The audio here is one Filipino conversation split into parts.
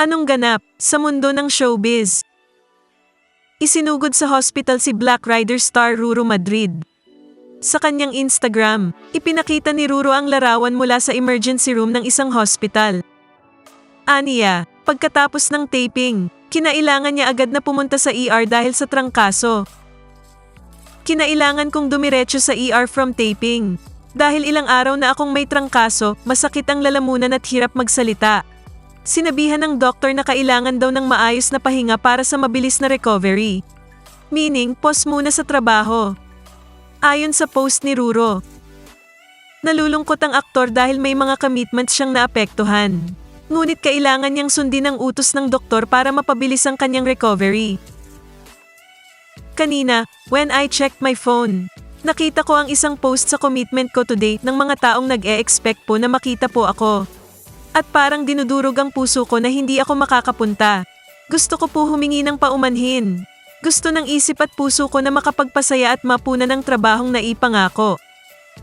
Anong ganap sa mundo ng showbiz? Isinugod sa hospital si Black Rider star Ruro Madrid. Sa kanyang Instagram, ipinakita ni Ruro ang larawan mula sa emergency room ng isang hospital. Aniya, pagkatapos ng taping, kinailangan niya agad na pumunta sa ER dahil sa trangkaso. Kinailangan kong dumiretso sa ER from taping. Dahil ilang araw na akong may trangkaso, masakit ang lalamunan at hirap magsalita. Sinabihan ng doktor na kailangan daw ng maayos na pahinga para sa mabilis na recovery. Meaning, pause muna sa trabaho. Ayon sa post ni Ruro. Nalulungkot ang aktor dahil may mga commitments siyang naapektuhan. Ngunit kailangan niyang sundin ang utos ng doktor para mapabilis ang kanyang recovery. Kanina, when I checked my phone, nakita ko ang isang post sa commitment ko today ng mga taong nag-e-expect po na makita po ako. At parang dinudurog ang puso ko na hindi ako makakapunta. Gusto ko po humingi ng paumanhin. Gusto ng isip at puso ko na makapagpasaya at mapuna ng trabahong naipangako.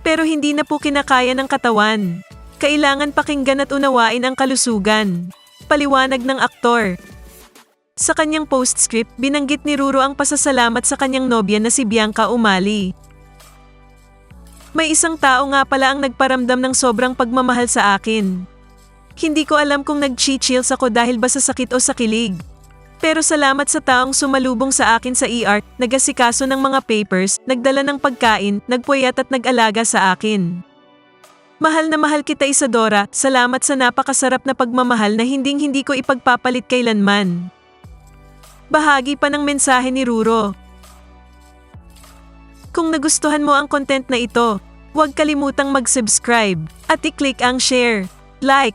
Pero hindi na po kinakaya ng katawan. Kailangan pakinggan at unawain ang kalusugan. Paliwanag ng aktor. Sa kanyang postscript, binanggit ni Ruro ang pasasalamat sa kanyang nobya na si Bianca Umali. May isang tao nga pala ang nagparamdam ng sobrang pagmamahal sa akin. Hindi ko alam kung nag-chills ako dahil ba sa sakit o sa kilig. Pero salamat sa taong sumalubong sa akin sa ER, nagasikaso ng mga papers, nagdala ng pagkain, nagpuyat at nag-alaga sa akin. Mahal na mahal kita Isadora, salamat sa napakasarap na pagmamahal na hinding hindi ko ipagpapalit kailanman. Bahagi pa ng mensahe ni Ruro. Kung nagustuhan mo ang content na ito, huwag kalimutang mag-subscribe at i-click ang share, like,